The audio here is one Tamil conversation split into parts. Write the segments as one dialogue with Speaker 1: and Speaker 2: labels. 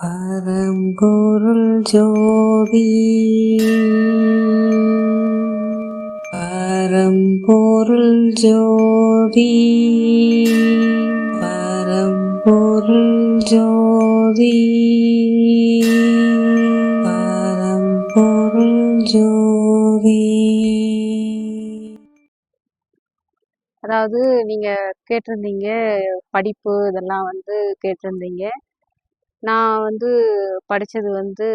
Speaker 1: பரம்பொருள் ஜோதி. பரம்பொருள் ஜோதி. பரம்பொருள் ஜோதி. பரம்பொருள் ஜோதி.
Speaker 2: அதாவது நீங்க கேட்டிருந்தீங்க படிப்பு இதெல்லாம் வந்து கேட்டிருந்தீங்க. நான் வந்து படித்தது வந்து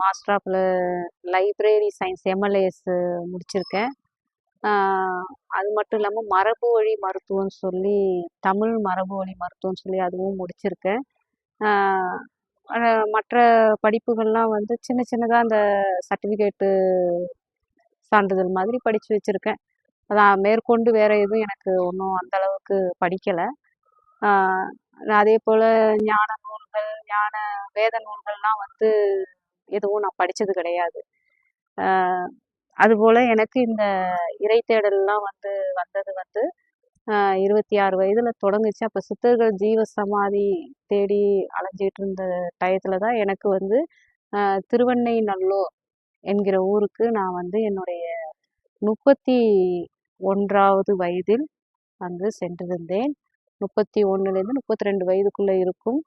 Speaker 2: master of library science MLAS முடிச்சிருக்கேன். அது மட்டும் இல்லாமல் மரபு வழி மருத்துவம்னு சொல்லி தமிழ் மரபு வழி மருத்துவம்னு சொல்லி அதுவும் முடிச்சிருக்கேன். மற்ற படிப்புகள்லாம் வந்து சின்ன சின்னதாக அந்த சர்டிஃபிகேட்டு சான்றிதழ் மாதிரி படித்து வச்சுருக்கேன். அதான் மேற்கொண்டு வேறு எதுவும் எனக்கு ஒன்றும் அந்தளவுக்கு படிக்கலை. அதே போல் ஞானம் நூல்கள் ஞான வேத நூல்கள்லாம் வந்து எதுவும் நான் படித்தது கிடையாது. அதுபோல் எனக்கு இந்த இறை தேடல்லாம் வந்து வந்தது வந்து இருபத்தி ஆறு வயதில் தொடங்குச்சு. அப்போ சித்தர்கள் ஜீவ சமாதி தேடி அலைஞ்சிட்டு இருந்த டயத்தில் தான் எனக்கு வந்து திருவண்ணை நல்லூர் என்கிற ஊருக்கு நான் வந்து என்னுடைய முப்பத்தி ஒன்றாவது வயதில் வந்து சென்றிருந்தேன். முப்பத்தி ஒன்றுலேருந்து முப்பத்தி ரெண்டு வயதுக்குள்ளே இருக்கும்.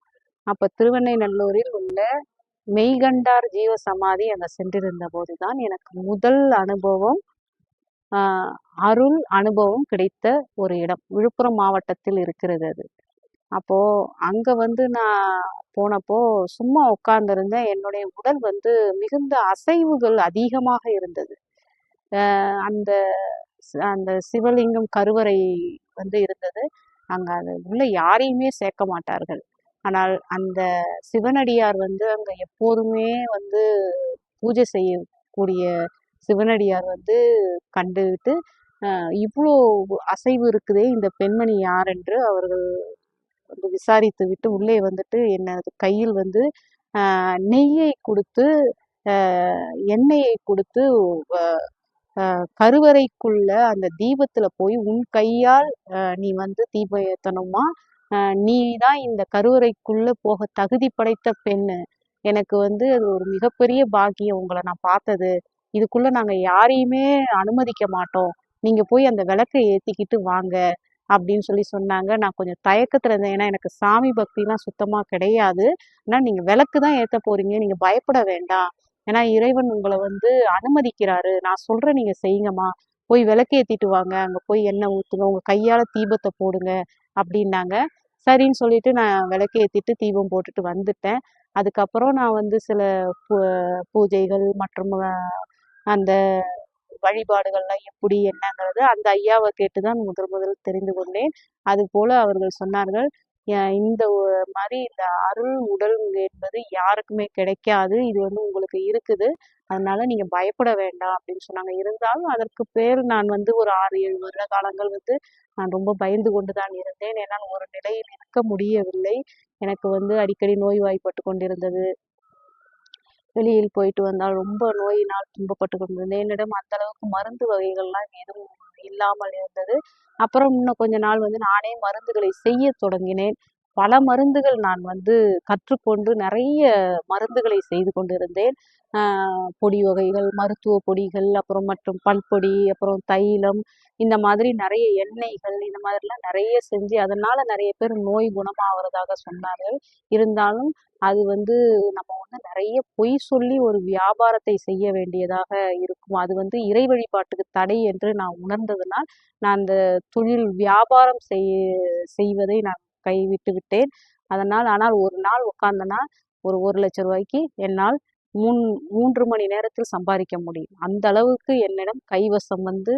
Speaker 2: அப்போ திருவெண்ணெய்நல்லூரில் உள்ள மெய்கண்டார் ஜீவ சமாதி அங்கே சென்றிருந்த போதுதான் எனக்கு முதல் அனுபவம் அருள் அனுபவம் கிடைத்த ஒரு இடம். விழுப்புரம் மாவட்டத்தில் இருக்கிறது அது. அப்போ அங்க வந்து நான் போனப்போ சும்மா உட்கார்ந்திருந்தேன். என்னுடைய உடல் வந்து மிகுந்த அசைவுகள் அதிகமாக இருந்தது. அந்த அந்த சிவலிங்கம் கருவறை வந்து இருந்தது. அங்க அது உள்ள யாரையுமே சேர்க்க மாட்டார்கள். ஆனால் அந்த சிவனடியார் வந்து அங்கே எப்போதுமே வந்து பூஜை செய்யக்கூடிய சிவனடியார் வந்து கண்டுகிட்டு இவ்வளோ அசைவு இருக்குதே இந்த பெண்மணி யார் என்று அவர்கள் வந்து விசாரித்து விட்டு உள்ளே வந்துட்டு என்னது கையில் வந்து நெய்யை கொடுத்து எண்ணெயை கொடுத்து கருவறைக்குள்ள அந்த தீபத்துல போய் உன் கையால் நீ வந்து தீபம் ஏத்தணுமா? நீ தான் இந்த கருவறைக்குள்ள போக தகுதி படைத்த பெண்ணு. எனக்கு வந்து அது ஒரு மிகப்பெரிய பாக்கியம். உங்களை நான் பார்த்தது. இதுக்குள்ள நாங்க யாரையுமே அனுமதிக்க மாட்டோம். நீங்க போய் அந்த விளக்கை ஏத்திக்கிட்டு வாங்க. அப்படின்னு சொல்லி சொன்னாங்க. நான் கொஞ்சம் தயக்கத்துல இருந்தேன். ஏன்னா எனக்கு சாமி பக்திலாம் சுத்தமா கிடையாது. ஆனா நீங்க விளக்கு தான் ஏத்த போறீங்க. நீங்க பயப்பட வேண்டாம். ஏன்னா இறைவன் உங்களை வந்து அனுமதிக்கிறாரு. நான் சொல்றேன் நீங்க செய்யுங்கம்மா. போய் விளக்கு ஏத்திட்டு வாங்க. அங்க போய் எண்ணெய் ஊத்துங்க. உங்க கையால தீபத்தை போடுங்க. அப்படின்னாங்க. சரின்னு சொல்லிட்டு நான் விளக்கு ஏற்றிட்டு தீபம் போட்டுட்டு வந்துட்டேன். அதுக்கப்புறம் நான் வந்து சில பூ- பூஜைகள் மற்றும் அந்த வழிபாடுகள்லாம் எப்படி என்னங்கிறது அந்த ஐயாவை கேட்டு தான் முதல் முதல் தெரிந்து கொண்டேன். அது போல அவர்கள் சொன்னார்கள் இந்த மாதிரி இந்த அருள் உடல் என்பது யாருக்குமே கிடைக்காது. இது வந்து உங்களுக்கு இருக்குது. அதனால நீங்க பயப்பட வேண்டாம் அப்படின்னு சொன்னாங்க. இருந்தாலும் அதற்கு பேர் நான் வந்து ஒரு ஆறு ஏழு வருட காலங்கள் வந்து நான் ரொம்ப பயந்து கொண்டு தான் இருந்தேன். என்னால் ஒரு நிலையில் இருக்க முடியவில்லை. எனக்கு வந்து அடிக்கடி நோய்வாய்ப்பட்டு கொண்டிருந்தது. வெளியில் போயிட்டு வந்தால் ரொம்ப நோயினால் துன்பப்பட்டு கொண்டிருந்தேன். என்னிடம் அந்த அளவுக்கு மருந்து வகைகள்லாம் எதுவும் இல்லாமல் இருந்தது. அப்புறம் இன்னும் கொஞ்ச நாள் வந்து நானே மருந்துகளை செய்ய தொடங்கினேன். பல மருந்துகள் நான் வந்து கற்றுக்கொண்டு நிறைய மருந்துகளை செய்து கொண்டிருந்தேன். பொடி வகைகள் மருத்துவ பொடிகள் அப்புறம் மற்றும் பல்பொடி அப்புறம் தைலம் இந்த மாதிரி நிறைய எண்ணெய்கள் இந்த மாதிரிலாம் நிறைய செஞ்சு அதனால நிறைய பேர் நோய் குணமாகிறதாக சொன்னார்கள். இருந்தாலும் அது வந்து நம்ம வந்து நிறைய பொய் சொல்லி ஒரு வியாபாரத்தை செய்ய வேண்டியதாக இருக்கும். அது வந்து இறை வழிபாட்டுக்கு தடை என்று நான் உணர்ந்ததனால் நான் அந்த தொழில் வியாபாரம் செய் செய்வதை நான் கைவிட்டு விட்டேன். அதனால் ஆனால் ஒரு நாள் உட்கார்ந்தனா ஒரு ஒரு லட்ச ரூபாய்க்கு என்னால் மூன் மூன்று மணி நேரத்தில் சம்பாதிக்க முடியும். அந்த அளவுக்கு என்னிடம் கைவசம் வந்து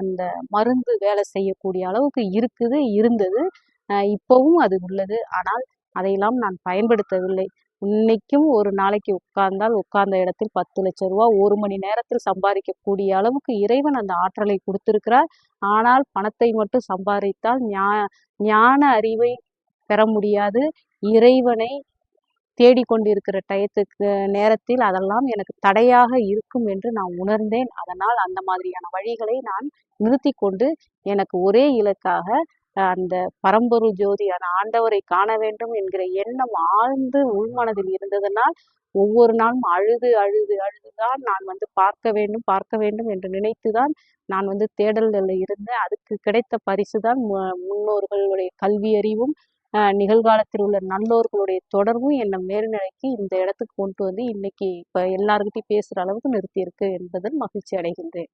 Speaker 2: அந்த மருந்து வேலை செய்யக்கூடிய அளவுக்கு இருக்குது இருந்தது. இப்போவும் அது உள்ளது. ஆனால் அதையெல்லாம் நான் பயன்படுத்தவில்லை. இன்னைக்கும் ஒரு நாளைக்கு உட்கார்ந்தால் உட்கார்ந்த இடத்தில் பத்து லட்சம் ரூபா ஒரு மணி நேரத்தில் சம்பாதிக்கக்கூடிய அளவுக்கு இறைவன் அந்த ஆற்றலை கொடுத்திருக்கிறார். ஆனால் பணத்தை மட்டும் சம்பாதித்தால் ஞா ஞான அறிவை பெற முடியாது. இறைவனை தேடிக்கொண்டிருக்கிற டயத்துக்கு நேரத்தில் அதெல்லாம் எனக்கு தடையாக இருக்கும் என்று நான் உணர்ந்தேன். அதனால் அந்த மாதிரியான வழிகளை நான் நிறுத்தி கொண்டு எனக்கு ஒரே இலக்காக அந்த பரம்பொரு ஜோதியான ஆண்டவரை காண வேண்டும் என்கிற எண்ணம் ஆழ்ந்து உள்மனதில் இருந்ததனால் ஒவ்வொரு நாளும் அழுது அழுது அழுதுதான் நான் வந்து பார்க்க வேண்டும் பார்க்க வேண்டும் என்று நினைத்துதான் நான் வந்து தேடல்களில் இருந்தேன். அதுக்கு கிடைத்த பரிசு தான் முன்னோர்களுடைய கல்வி அறிவும் நிகழ்காலத்தில் உள்ள நல்லோர்களுடைய தொடர்பும் என்னை மேல்நிலைக்கு இந்த இடத்துக்கு கொண்டு வந்து இன்னைக்கு இப்போ எல்லாருக்கிட்டையும் பேசுகிற அளவுக்கு நிறுத்தியிருக்கு என்பதில் மகிழ்ச்சி அடைகின்றேன்.